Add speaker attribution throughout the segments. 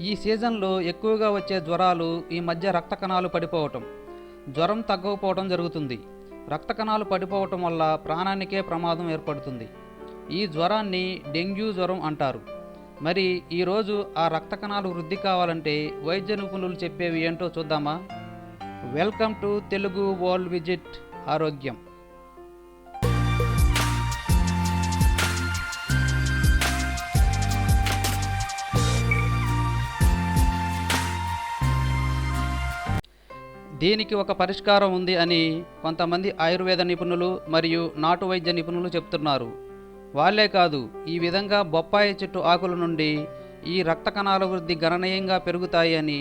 Speaker 1: ఈ సీజన్లో ఎక్కువగా వచ్చే జ్వరాలు ఈ మధ్య రక్త కణాలు పడిపోవటం. జ్వరం తగ్గకపోవటం జరుగుతుంది. రక్త కణాలు పడిపోవటం వల్ల ప్రాణానికే ప్రమాదం ఏర్పడుతుంది. ఈ జ్వరాన్ని డెంగ్యూ జ్వరం అంటారు. మరి ఈరోజు ఆ రక్త కణాలు వృద్ధి కావాలంటే వైద్య నిపుణులు చెప్పేవి ఏంటో చూద్దామా? Welcome to Telugu world visit ఆరోగ్యం. దీనికి ఒక పరిష్కారం ఉంది అని కొంతమంది ఆయుర్వేద నిపుణులు మరియు నాటు వైద్య నిపుణులు చెప్తున్నారు. వాళ్ళే కాదు ఈ విధంగా బొప్పాయి చెట్టు ఆకుల నుండి ఈ రక్త కణాల వృద్ధి గణనీయంగా పెరుగుతాయి అని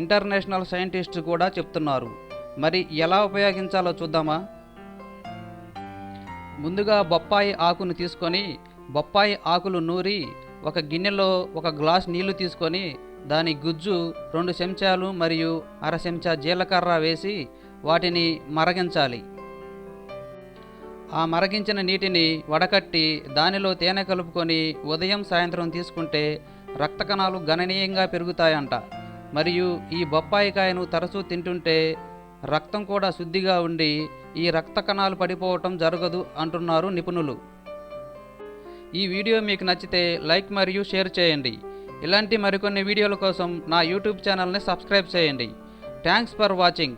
Speaker 1: ఇంటర్నేషనల్ సైంటిస్ట్ కూడా చెప్తున్నారు. మరి ఎలా ఉపయోగించాలో చూద్దామా? ముందుగా బొప్పాయి ఆకును తీసుకొని బొప్పాయి ఆకులు నూరి ఒక గిన్నెలో ఒక గ్లాస్ నీళ్ళు తీసుకొని దాని గుజ్జు రెండు చెంచాలు మరియు అర చెంచా జీలకర్ర వేసి వాటిని మరగించాలి. ఆ మరగించిన నీటిని వడకట్టి దానిలో తేనె కలుపుకొని ఉదయం సాయంత్రం తీసుకుంటే రక్త కణాలు గణనీయంగా పెరుగుతాయంట. మరియు ఈ బొప్పాయికాయను తరచూ తింటుంటే రక్తం కూడా శుద్ధిగా ఉండి ఈ రక్త కణాలు పడిపోవటం జరగదు అంటున్నారు నిపుణులు. ఈ వీడియో మీకు నచ్చితే లైక్ మరియు షేర్ చేయండి. ఇలాంటి మరికొన్ని వీడియోల కోసం నా యూట్యూబ్ ఛానల్ని సబ్స్క్రైబ్ చేయండి. Thanks for watching